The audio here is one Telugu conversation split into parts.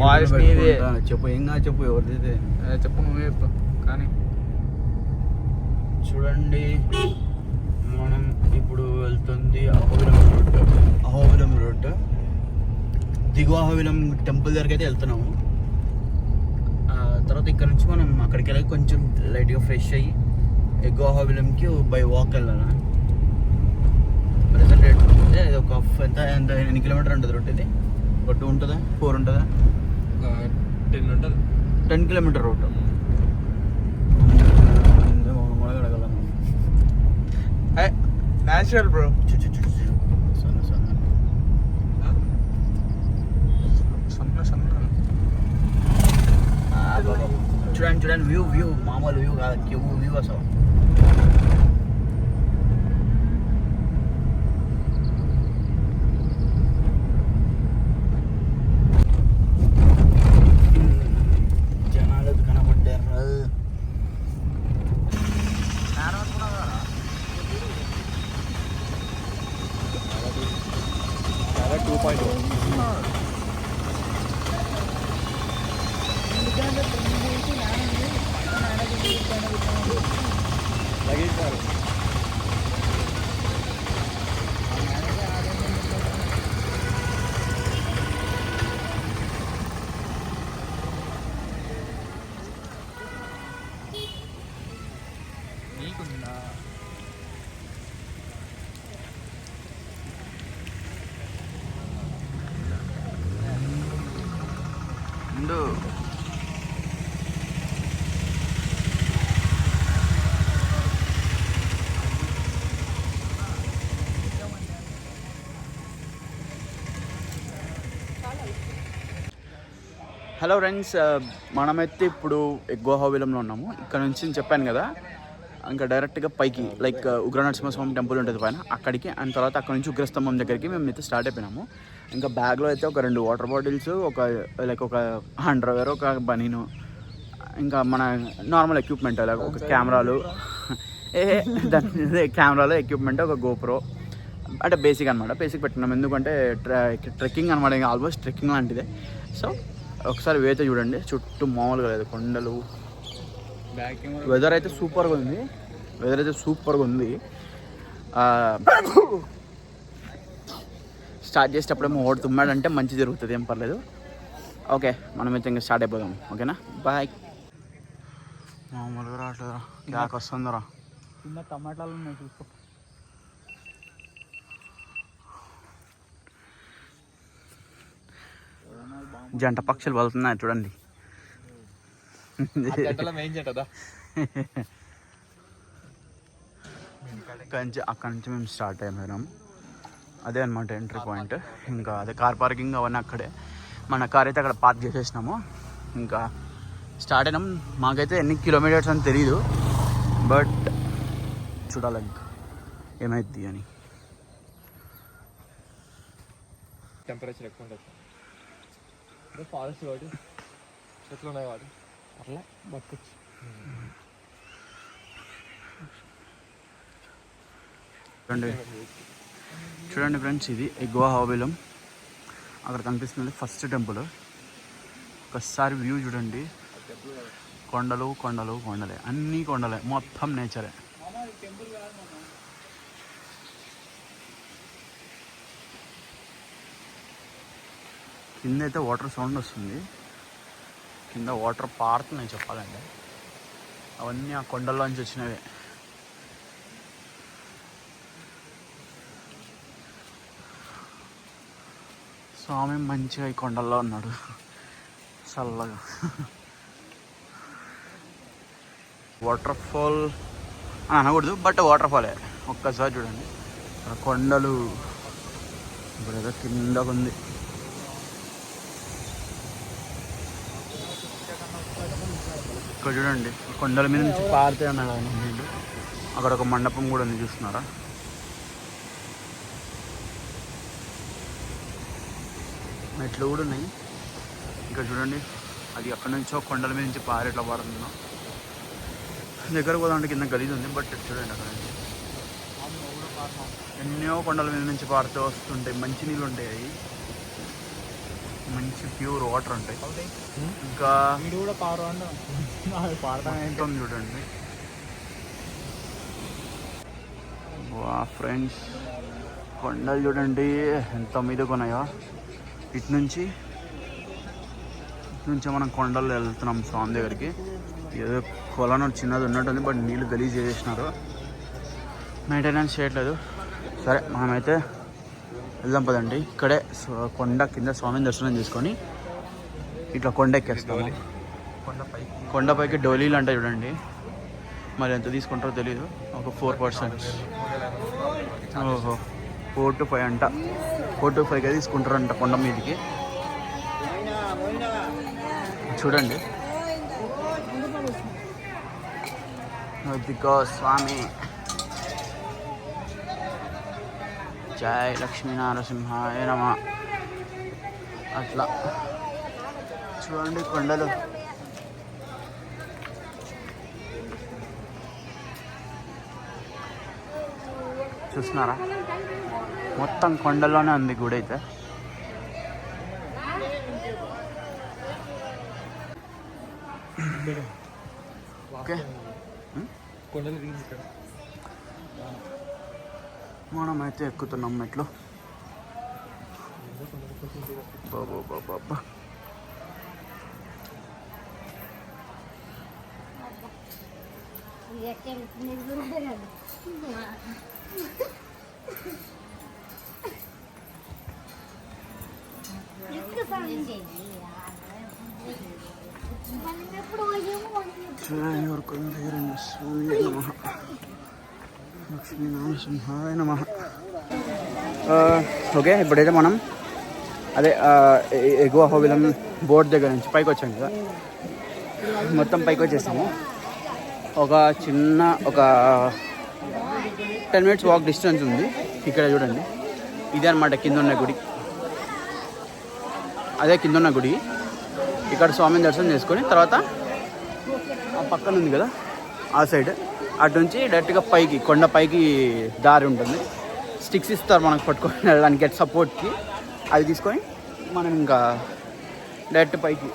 Voice ఇబ్బంది నీదే. చెప్పు కాదు చెప్పు ఎవరిది చెప్పు నువ్వే చెప్పు కానీ. చూడండి మనం ఇప్పుడు వెళ్తుంది అహోబిలం రోడ్ అహోబిలం రోడ్ దిగువ అహోబిలం టెంపుల్ దగ్గరికి అయితే వెళ్తున్నాము. తర్వాత ఇక్కడ నుంచి మనం అక్కడికి వెళ్ళి కొంచెం లైట్గా ఫ్రెష్ అయ్యి ఎగ్గో అహోబిలంకి బై వాక్ వెళ్ళాలి? ప్రెసెంట్ అయితే ఇది ఒక ఎంత ఎంత ఎన్ని కిలోమీటర్ ఉంటుంది రోడ్ ఇది? ఒక టూ ఉంటుందా ఫోర్ ఉంటుందా టెన్ ఉంటుంది టెన్ కిలోమీటర్ రోడ్ అడగలం న్యాచురల్ బ్రో సన్న సన్న సన్న సన్న చూడండి చూడండి వ్యూ వ్యూ మామూలు వ్యూ కాదు వ్యూ వ్యూ అసలు జనాలు కనబడ్డారు టూ పాయింట్ నీకుందా ఉండు హలో ఫ్రెండ్స్ మనమైతే ఇప్పుడు ఎగ్గో హోవిలంలో ఉన్నాము. ఇక్కడ నుంచి నేను చెప్పాను కదా ఇంకా డైరెక్ట్గా పైకి లైక్ ఉగ్ర నరసింహస్వామి టెంపుల్ ఉంటుంది పైన అక్కడికి అండ్ తర్వాత అక్కడ నుంచి ఉగ్రస్తంభం దగ్గరికి మేము అయితే స్టార్ట్ అయిపోయినాము. ఇంకా బ్యాగ్లో అయితే ఒక రెండు వాటర్ బాటిల్స్ ఒక లైక్ ఒక అండర్వేర్ ఒక బనీను ఇంకా మన నార్మల్ ఎక్విప్మెంట్ అలా ఒక కెమెరాలు ఏ దాని కెమెరాలో ఎక్విప్మెంట్ ఒక గోప్రో అంటే బేసిక్ అనమాట బేసిక్ పెట్టినాం ఎందుకంటే ట్రెక్కింగ్ అనమాట ఇంకా ఆల్మోస్ట్ ట్రెక్కింగ్ లాంటిదే. సో ఒకసారి వేత చూడండి. చుట్టూ మామూలుగా లేదు. కొండలు. వెదర్ అయితే సూపర్గా ఉంది. వెదర్ అయితే సూపర్గా ఉంది. స్టార్ట్ చేసేటప్పుడేమో ఓడి తుమ్మాడంటే మంచి జరుగుతుంది. ఏం పర్లేదు. ఓకే మనమైతే ఇంకా స్టార్ట్ అయిపోదాం. ఓకేనా? బాయ్ మామూలుగా రావట్లేదురా. గ్యాక్ వస్తుందిరా. చిన్న టమాటాలు ఉన్నాయి చూసుకో. జంట పక్షులు వెళ్తున్నాయి చూడండి. చెట్టదా అక్కడి నుంచి అక్కడి నుంచి మేము స్టార్ట్ అయిపోయినాం. అదే అనమాట ఎంట్రీ పాయింట్ ఇంకా అదే కార్ పార్కింగ్ అవన్నీ అక్కడే. మన కార్ అయితే అక్కడ పార్క్ చేసేసినాము. ఇంకా స్టార్ట్ అయినాం. మాకైతే ఎన్ని కిలోమీటర్స్ అని తెలియదు బట్ చూడాలి ఇంకా. ఏమైద్ది అని. టెంపరేచర్ ఎక్కువ ఉంటుంది ఫారెస్ట్ కాబట్టి చెట్లు ఉన్నాయి కాబట్టి. అట్లా బతకొచ్చు. చూడండి. చూడండి ఫ్రెండ్స్ ఇది ఎగ్వా హాబిలం. అక్కడ కనిపిస్తుంది ఫస్ట్ టెంపుల్. ఒకసారి వ్యూ చూడండి. కొండలు కొండలు కొండలే. అన్నీ కొండలే. మొత్తం నేచరే. కింద అయితే వాటర్ సౌండ్ వస్తుంది. కింద వాటర్ పారుతున్నాయి చెప్పాలంటే అవన్నీ ఆ కొండల్లోంచి వచ్చినవే. స్వామి మంచిగా ఈ కొండల్లో ఉన్నాడు. చల్లగా. వాటర్ ఫాల్ అని అనకూడదు బట్ వాటర్ ఫాలే. ఒక్కసారి చూడండి. కొండలు. ఇప్పుడు ఏదో కిందకుంది. ఇక్కడ చూడండి కొండల మీద నుంచి పారితే అన్నాడు నీళ్ళు అక్కడ ఒక మండపం కూడా ఉంది చూస్తున్నారా? మెట్లు కూడా ఉన్నాయి. ఇంకా చూడండి అది అక్కడ నుంచో కొండల మీద నుంచి పారి ఎట్లా పారుతుందో. దగ్గర పోదామంటే కింద గలీజ్ ఉంది బట్ చూడండి అక్కడ నుంచి. ఎన్నో కొండల మీద నుంచి పారుతూ వస్తుంటాయి మంచి నీళ్ళు ఉంటాయి అవి. మంచి ప్యూర్ వాటర్ ఉంటాయి. ఇంకా కూడా పారు అన్న చూడండి. వా ఫ్రెండ్స్ కొండలు చూడండి ఎంత మీద కొన్నాయా ఇటు నుంచి ఇటు నుంచి మనం కొండలు వెళ్తున్నాం స్వామి దగ్గరికి. ఏదో కొలను చిన్నది ఉన్నట్టుంది బట్ నీళ్ళు గలీజ్ చేసేసినారు. మెయింటెనెన్స్ చేయట్లేదు. సరే మనమైతే వెళ్దాం పదండి. ఇక్కడే కొండ కింద స్వామిని దర్శనం చేసుకొని ఇట్లా కొండ ఎక్కేస్తాము. కొండపైకి కొండపైకి డోలీలు అంటే చూడండి. మరి ఎంత తీసుకుంటారో తెలియదు ఒక ఫోర్ పర్సెంట్ ఓహో. ఫోర్ టు ఫైవ్ అంట. ఫోర్ టు ఫైవ్గా తీసుకుంటారంట కొండ మీదకి. చూడండి. అదిగో స్వామి. జయ లక్ష్మీనారసింహాయ నమ. అట్లా. చూడండి కొండలు. చూస్తున్నారా? మొత్తం కొండలోనే ఉంది గుడి అయితే. ఓకే. మనం అయితే ఎక్కుతున్నాం మెట్లు. బాబా బాబా లక్ష్మీనరసింహాయ నమః ఓకే ఇప్పుడైతే మనం అదే ఎగువ హోవిలం బోర్డ్ దగ్గర నుంచి పైకి వచ్చాం కదా. మొత్తం పైకి వచ్చేసాము. ఒక చిన్న ఒక టెన్ మినిట్స్ వాక్ డిస్టెన్స్ ఉంది. ఇక్కడ చూడండి. ఇదే అనమాట కింద ఉన్న గుడి. అదే కింద ఉన్న గుడి. ఇక్కడ స్వామిని దర్శనం చేసుకొని తర్వాత ఆ పక్కన ఉంది కదా ఆ సైడ్ అటు నుంచి డైరెక్ట్గా పైకి కొండ పైకి దారి ఉంటుంది. స్టిక్స్ ఇస్తారు మనకు పట్టుకొని వెళ్ళడానికి సపోర్ట్కి అది తీసుకొని మనం ఇంకా డైరెక్ట్ పైకి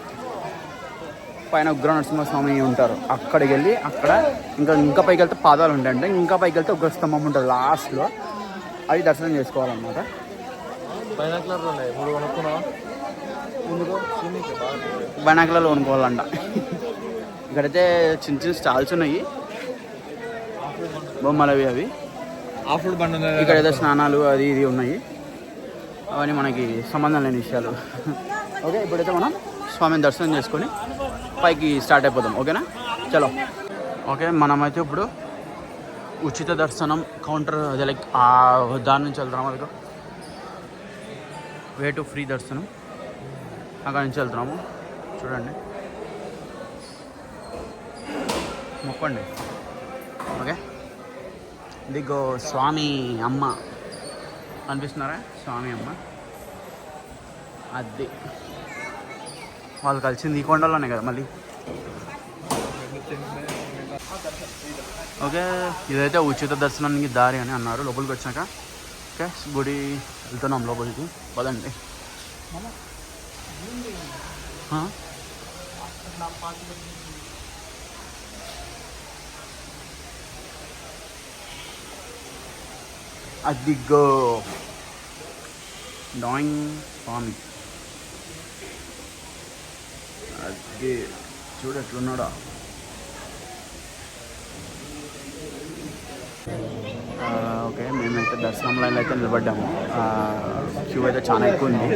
పైన ఉగ్ర నరసింహస్వామి ఉంటారు. అక్కడికి వెళ్ళి అక్కడ ఇంకా ఇంకా పైకి వెళ్తే పాదాలు ఉంటాయంటే. ఇంకా పైకి వెళ్తే ఉగ్ర స్తంభం ఉంటుంది లాస్ట్లో. అది దర్శనం చేసుకోవాలన్నమాట. బనాకలలో కొనుక్కోవాలంట. ఇక్కడైతే చిన్న చిన్న స్టాల్స్ ఉన్నాయి. బొమ్మలవి అవి ఆఫ్ రోడ్ బండి ఉంది? ఇక్కడ ఏదో స్నానాలు అది ఇది ఉన్నాయి. అవన్నీ మనకి సంబంధం లేని విషయాలు. ఓకే ఇప్పుడైతే మనం స్వామిని దర్శనం చేసుకొని పైకి స్టార్ట్ అయిపోదాం ఓకేనా? చలో. ఓకే మనమైతే ఇప్పుడు ఉచిత దర్శనం కౌంటర్ అదే లైక్ ఆ దాని నుంచి వెళ్తున్నాము అదిగో వే టు ఫ్రీ దర్శనం. అక్కడి నుంచి వెళ్తున్నాము. చూడండి. మొక్కండి. ఓకే. ఇదిగో స్వామి అమ్మ. అనిపిస్తున్నారా స్వామి అమ్మ. అది. వాళ్ళు కలిసింది ఈ కొండలోనే కదా మళ్ళీ. ఓకే ఇదైతే ఉచిత దర్శనానికి దారి అని అన్నారు. లోపలికి వచ్చినాక. ఓకే గుడి వెళ్తున్నాం లోపలికి. పదండి. అదిగో. డాయింగ్ స్వామి. అది చూడు ఎట్లున్నాడా. ఆ, ఓకే మేమైతే దర్శనం లైన్లో అయితే నిలబడ్డాము. క్యూ అయితే చాలా ఎక్కువ ఉంది.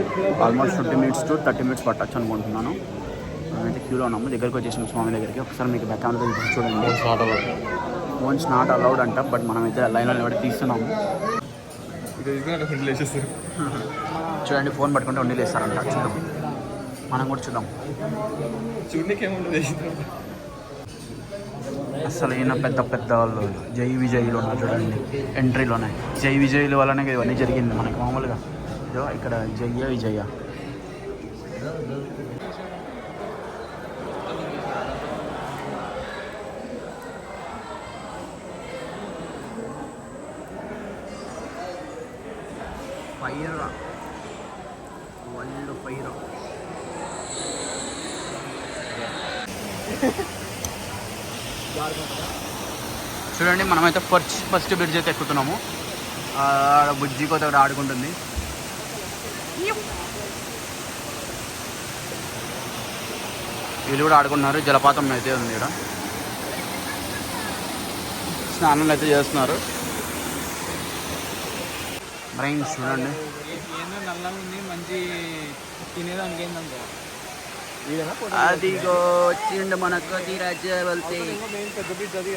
Almost twenty minutes to thirty minutes పట్టచ్చు అనుకుంటున్నాను. మేమైతే క్యూలో ఉన్నాము. దగ్గరికి వచ్చేసాము స్వామి దగ్గరికి. ఒకసారి మీకు బ్యాక్ కెమెరా చూడండి. ఫోన్స్ నాట్ అలౌడ్ అంట బట్ మనమైతే లైన్లో నిలబడి తీస్తున్నాము. చూడండి ఫోన్ పట్టుకుంటే ఉండి లేస్తారంట. చూద్దాం. మనం కూడా చూద్దాం. అసలు ఈయన పెద్ద పెద్ద వాళ్ళు జై విజయులు ఉన్నారు చూడండి. ఎంట్రీలోనే జై విజయుల వల్లనే కదా ఇవన్నీ జరిగింది మనకి మామూలుగా. ఇక్కడ Jaya Vijaya fire world fire చూడండి మనమైతే ఫస్ట్ ఫస్ట్ బ్రిడ్జ్ అయితే ఎక్కుతున్నాము. ఆడ బుజ్జి కొత్త ఆడుకుంటుంది. వీళ్ళు కూడా ఆడుకుంటున్నారు. జలపాతం అయితే ఉంది ఇక్కడ. స్నానాలు అయితే చేస్తున్నారు. బ్రైన్ చూడండి. ఉంది మంచి తినేదానికి ఏంటంటే అదిగో వచ్చిండు మనకు తీరాజవల్తే అది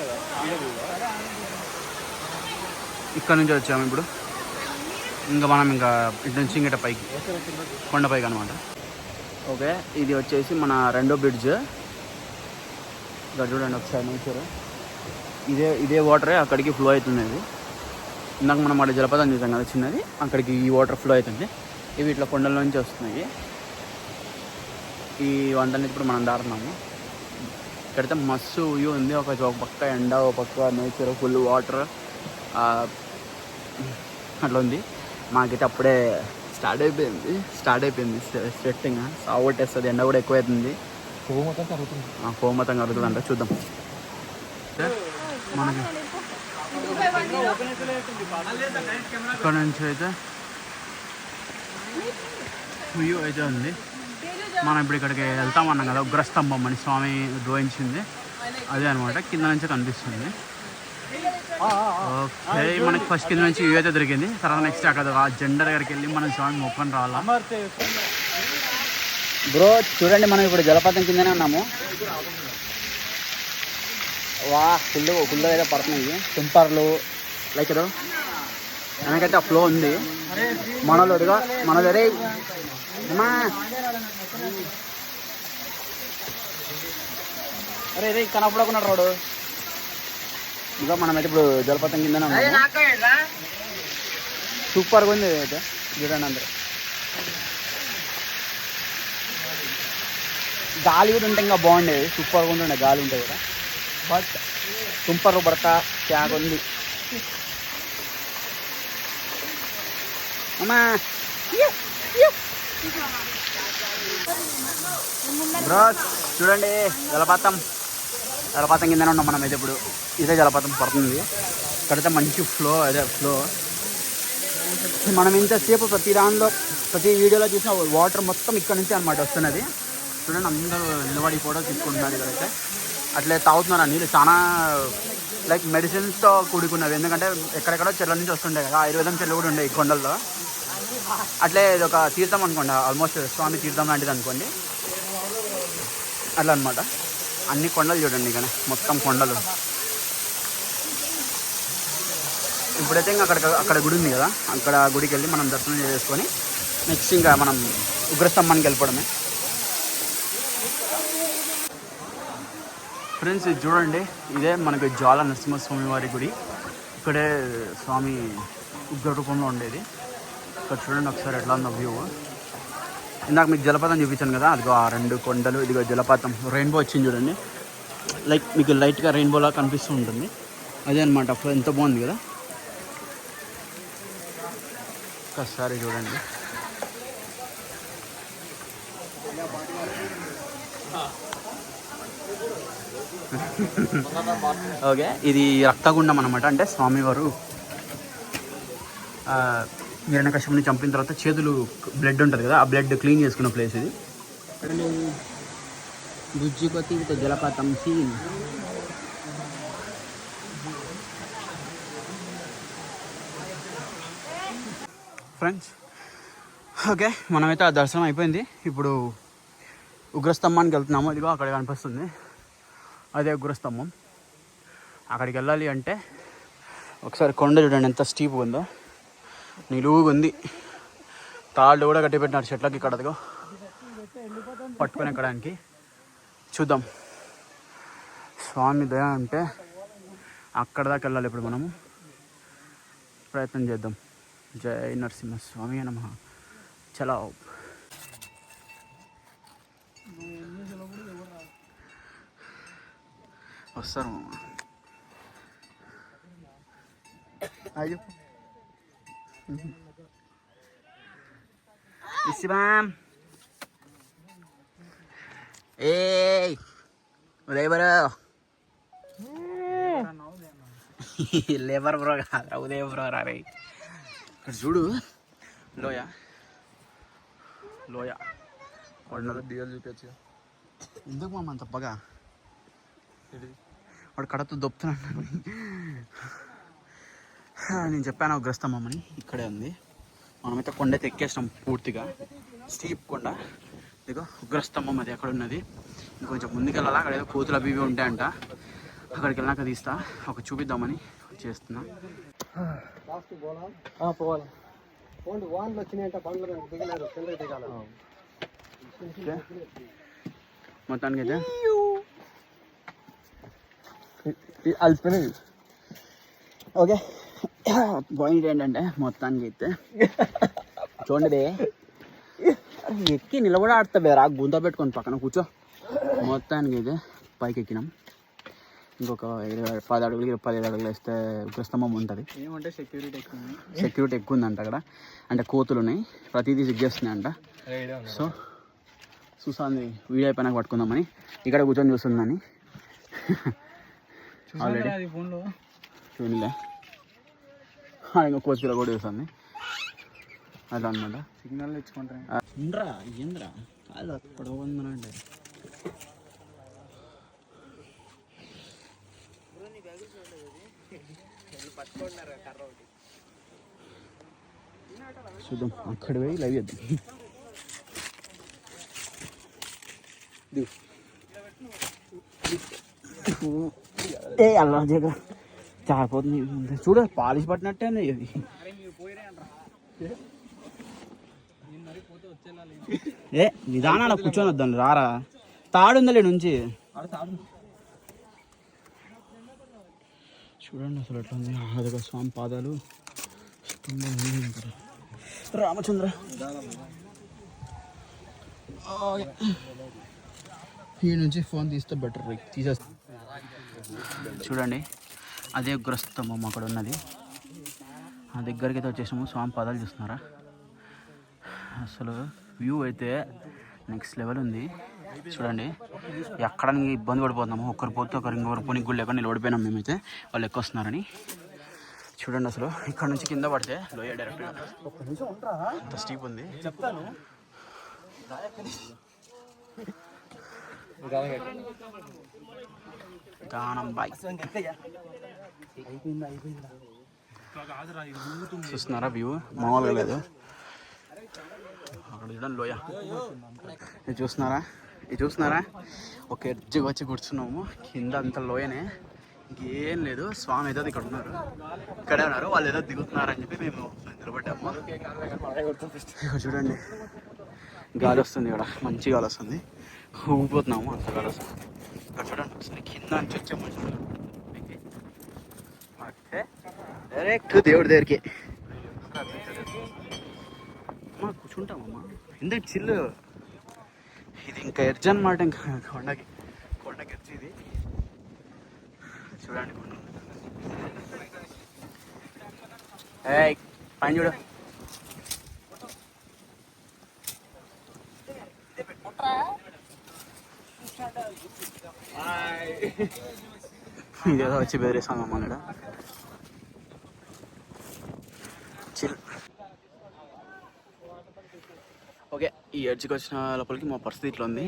ఇక్కడ నుంచి వచ్చాము ఇప్పుడు. ఇంకా మనం ఇంకా ఇటు నుంచి ఇంకట పైకి. కొండ పైకి అనమాట ఓకే ఇది వచ్చేసి మన రెండో బ్రిడ్జ్. ఇక్కడ చూడండి ఒకసారి నేచర్. ఇదే ఇదే వాటరే అక్కడికి ఫ్లో అవుతుంది ఇది. ఇందాక మనం అక్కడ జలపాతం చూసాం కదా చిన్నది. అక్కడికి ఈ వాటర్ ఫ్లో అవుతుంది. ఇవి ఇట్లా కొండల నుంచి వస్తున్నాయి. ఈ వంటని ఇప్పుడు మనం దారున్నాము ఇక్కడైతే మస్తు వ్యూ ఉంది. ఒక ఒక పక్క ఎండ ఒక పక్క నేచర్ ఫుల్ వాటర్ అట్లా ఉంది. మాకైతే అప్పుడే స్టార్ట్ అయిపోయింది. స్టార్ట్ అయిపోయింది స్వెట్టింగ్ సాగొట్టేస్తుంది ఎండ కూడా ఎక్కువ అవుతుంది పువ్వు మొత్తం కలుగుతుంది చూద్దాం. మనకి ఇక్కడ నుంచి అయితే వ్యూ అయితే ఉంది. మనం ఇప్పుడు ఇక్కడికి వెళ్తామన్నాం కదా ఉగ్రస్తంభం అని స్వామి ద్రోహించింది అదే అనమాట కింద నుంచి కనిపిస్తుంది. ఓకే మనకి ఫస్ట్ కింద నుంచి వ్యూ అయితే దొరికింది. తర్వాత నెక్స్ట్ అక్కడ ఆ జెండా దగ్గరికి వెళ్ళి మనం స్వామి మొక్కని రావాలా? బ్రో చూడండి మనం ఇప్పుడు జలపాతం కిందనే ఉన్నాము. వా ఫుల్ ఫుల్ అయితే పడుతున్నాయి టెంపర్లు లైక్ ఏదో. వెనకైతే ఆ ఫ్లో ఉంది. మనలో ఇదిగో మనలో అమ్మా. అరే రే కనపడకున్నాడు రోడ్డు. ఇంకా మనమైతే ఇప్పుడు జలపాతం కిందనే ఉన్నాము. సూపర్గా ఉంది అయితే చూడండి అందరూ. గాలి కూడా ఉంటే ఇంకా బాగుండేది సూపర్గా ఉంటుండే గాలి ఉంటే కూడా. బట్ తుంపరు పడతా క్యాగ్ ఉంది. అమ్మా. బ్రోస్ చూడండి జలపాతం. జలపాతం కిందనే ఉన్నాం మనం అయితే ఇప్పుడు. ఇదే జలపాతం పడుతుంది. కడితే మంచి ఫ్లో అదే ఫ్లో. మనం ఇంతసేపు ప్రతి దానిలో ప్రతి వీడియోలో చూసిన వాటర్ మొత్తం ఇక్కడ నుంచి అనమాట వస్తున్నది. చూడండి అందరూ నిలబడి ఫోటో తీసుకుంటున్నారు ఇక్కడైతే. అట్లే తాగుతున్నారు? నీళ్ళు చాలా లైక్ మెడిసిన్స్తో కూడుకున్నవి. ఎందుకంటే ఎక్కడెక్కడో చెట్ల నుంచి వస్తుండే కదా ఆయుర్వేదం చెట్లు కూడా ఉండే ఈ కొండల్లో. అట్లే ఇది ఒక తీర్థం అనుకోండి ఆల్మోస్ట్ స్వామి తీర్థం లాంటిది అనుకోండి. అట్లా అనమాట అన్ని కొండలు చూడండి ఇక్కడ మొత్తం కొండలు. ఇప్పుడైతే ఇంకా అక్కడ అక్కడ గుడి ఉంది కదా అక్కడ గుడికి వెళ్ళి మనం దర్శనం చేసుకొని నెక్స్ట్ ఇంకా మనం ఉగ్రస్తంభానికి వెళ్ళిపోవడమే. ఫ్రెండ్స్ ఇది చూడండి ఇదే మనకి జ్వాల నరసింహస్వామి వారి గుడి. ఇక్కడే స్వామి ఉగ్ర రూపంలో ఉండేది. ఇక్కడ చూడండి ఒకసారి ఎట్లా ఉందో వ్యూ ఇందాక మీకు జలపాతం చూపించాను కదా అదిగో ఆ రెండు కొండలు ఇదిగో జలపాతం రెయిన్బో వచ్చింది చూడండి. లైక్ మీకు లైట్గా రెయిన్బోలా కనిపిస్తూ ఉంటుంది. అదే అనమాట అప్పుడు ఎంత బాగుంది కదా. ఒకసారి చూడండి. ఓకే ఇది రక్తగుండం అనమాట అంటే స్వామివారు. హిరణ్యకశ్యపుని చంపిన తర్వాత చేతులు బ్లడ్ ఉంటుంది కదా ఆ బ్లడ్ క్లీన్ చేసుకున్న ప్లేస్ ఇది. విత్ జలపాతం సీన్ ఫ్రెండ్స్ ఓకే మనమైతే ఆ దర్శనం అయిపోయింది. ఇప్పుడు ఉగ్రస్తంభానికి వెళ్తున్నాము. ఇదిగో అక్కడ కనిపిస్తుంది. అదే ఉగ్రస్తంభం. అక్కడికి వెళ్ళాలి అంటే ఒకసారి కొండ చూడండి ఎంత స్టీప్ ఉందో. నిలువుగా ఉంది తాళ్ళు కూడా కట్టి పెట్టినారు చెట్లకి ఇక్కడ అదిగో పట్టుకొని ఎక్కడానికి. చూద్దాం. స్వామి దయ అంటే అక్కడ దాకా వెళ్ళాలి ఇప్పుడు మనము. ప్రయత్నం చేద్దాం. జై నరసింహ స్వామి నమ. చలో వస్తారు మామ అయ్యో ఇసిమాం ఏయ్ ఉదయబరా లేబర్ బ్రో కాదు ఉదయ బ్రో రే ఇక్కడ చూడు లోయ. లోయ. కొండలు డిఎల్ చూపించు. ఎందుకు మామ అంత పగా? వాడు కడతో దొప్పుతున్నాడు నేను చెప్పాను గ్రస్తమ్మని ఇక్కడే ఉంది. మనమైతే కొండ అయితే ఎక్కేసినాం పూర్తిగా. స్టీప్ కొండ. ఇదిగో ఉగ్రస్తంభం అది ఎక్కడ ఉన్నది. ఇంకొంచెం ముందుకెళ్ళాలా? అక్కడ ఏదో కోతులు అవి ఇవి ఉంటాయంట. అక్కడికి వెళ్ళాక తీస్తా. ఒక చూపిద్దామని చేస్తున్నా. పోవాలి. ఓన్లీ వాన్లు వచ్చినాయంటే బండ్లు దిగలేరు కింద దిగాలి. మొత్తానికి అయితే అలసిపోయినది ఓకే. పాయింట్ ఏంటంటే మొత్తానికి అయితే చూడండి ఎక్కి నిలబడి ఆడుతుంది రా గుంత పెట్టుకొని పక్కన కూర్చో. మొత్తానికి అయితే పైకి ఎక్కినాం ఇంకొక ఇరవై పది అడుగులు ఇరవై పదిహేడు అడుగులు వేస్తే ఉగ్రస్తంభం ఉంటుంది. ఏమంటే సెక్యూరిటీ ఎక్కువ సెక్యూరిటీ ఎక్కువ ఉందంట అక్కడ. అంటే కోతులు ఉన్నాయి. ప్రతిదీ చెక్ చేస్తున్నాయి అంట సో చూసాంది వీడియో అయిపోయినాక పట్టుకుందామని ఇక్కడ కూర్చొని చూస్తుందని. ఆల్రెడీ చూడలే కోచ్ పిల్ల కూడా చూస్తుంది. అట్లా అనమాట సిగ్నల్ ఇచ్చుకుంటాను ఇంద్రా ఏంద్రా కాదు అక్కడ చూద్దాం అక్కడ పోయి లైవ్ చేద్దాం. ఏ అల్లా చారిపోతుంది. చూడ పాలిష్ పట్టినట్టే ఉంది ఇది. ఏ నిదానాల కూర్చొని వద్దాం రారా. తాడుందలే నుంచి. చూడండి అసలు ఎట్లా ఉంది. అదొక స్వామి పాదాలు. రామచంద్ర. ఈ నుంచి ఫోన్ తీస్తే బెటర్ తీసేస్తా. చూడండి. అదే ఉగ్రస్తంభం అక్కడ ఉన్నది. ఆ దగ్గరికి అయితే వచ్చేసాము స్వామి పాదాలు చూస్తున్నారా? అసలు వ్యూ అయితే నెక్స్ట్ లెవెల్ ఉంది. చూడండి ఎక్కడ ఇబ్బంది పడిపోతున్నాము. ఒకరు పోతే ఒకరు ఇంకొకరు పోనీ గుళ్ళు ఎక్కడ నిలబడిపోయినాం మేమైతే. వాళ్ళు ఎక్కువ వస్తున్నారని. చూడండి అసలు ఇక్కడ నుంచి కింద పడితే లోయ డైరెక్ట్గా అంత స్టీప్ ఉంది. చెప్తాను. గానం బాయ్ చూస్తున్నారా వ్యూ మామూలుగా లేదు. అక్కడ చూడండి లోయ. ఇది చూస్తున్నారా? ఇది చూస్తున్నారా? ఒక ఎడ్జ్కి వచ్చి కూర్చున్నాము. కింద అంత లోయనే. ఇంకేం లేదు. స్వామి ఏదో ఇక్కడ ఉన్నారు. ఇక్కడే ఉన్నారు. వాళ్ళు ఏదో దిగుతున్నారని చెప్పి మేము నిలబడ్డాము. చూడండి. గాలి వస్తుంది ఇక్కడ. మంచి గాలి వస్తుంది. ఊగిపోతున్నాము అంత గాలి వస్తుంది. ఇక్కడ చూడండి ఒకసారి కింద నుంచి చూడండి ఓకే డైరెక్ట్ దేవుడి దగ్గరికి అమ్మా కూర్చుంటామమ్మా ఎందుకు చిల్లు ఇది ఇంకా ఎడ్జ్ అనమాట ఇంకా కొండకి కొండకి ఎడ్జ్ ఇది చూడండి కొండ పని చూడు ఇదేదో వచ్చి బెదిరిస్తాం అమ్మ చిల్. ఓకే ఈ ఎడ్జ్కి వచ్చిన లోపలికి మా పరిస్థితి ఇట్లా ఉంది.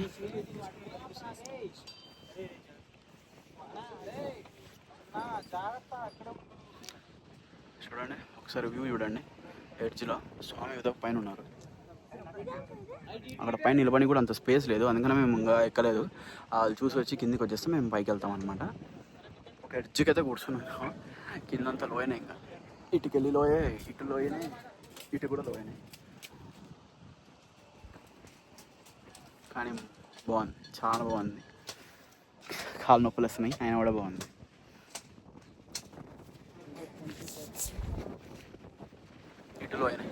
చూడండి ఒకసారి వ్యూ చూడండి. ఎడ్జ్లో స్వామి ఏదో పైన ఉన్నారు. అక్కడ పైన నిలబడి కూడా అంత స్పేస్ లేదు. అందుకనే మేము ఇంకా ఎక్కలేదు. వాళ్ళు చూసి వచ్చి కిందికి వచ్చేస్తే మేము పైకి వెళ్తాం అనమాట ఒక ఎడ్జ్కి అయితే కూర్చున్నాం. అంత లోయనే ఇంకా. ఇటుకెళ్ళి లోయే ఇటు లోయనే ఇటు కూడా లోయనే. కానీ బాగుంది. చాలా బాగుంది. కాలు నొప్పులు వస్తున్నాయి. ఆయన కూడా బాగుంది. ఇటు లోయనే.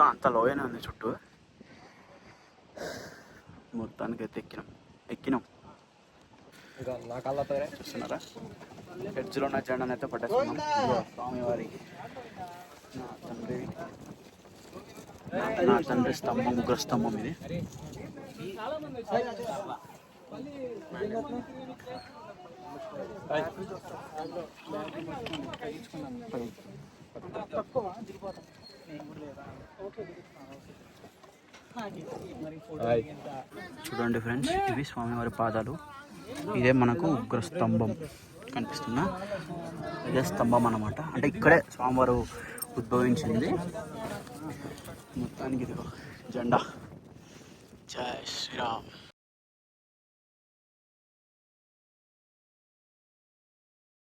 మొత్తం అంత లోయనే ఉంది చుట్టూ. మొత్తానికి అయితే ఎక్కినాం. ఎక్కినాం. ఇంకా నా కళ్ళతో చూస్తున్నారా? ఎడ్జ్లో ఉన్న జెండాను అయితే పట్టేస్తున్నాం. స్వామివారి నా తండ్రి. నా- తండ్రి స్తంభం ఉగ్ర స్తంభం ఇది. చూడండి ఫ్రెండ్స్ ఇవి స్వామివారి పాదాలు. ఇదే మనకు ఉగ్ర స్తంభం కనిపిస్తుందా ఇదే స్తంభం అన్నమాట. అంటే ఇక్కడే స్వామివారు ఉద్భవించింది. మొత్తానికి ఇదిగో జెండా. జై శ్రీరామ్.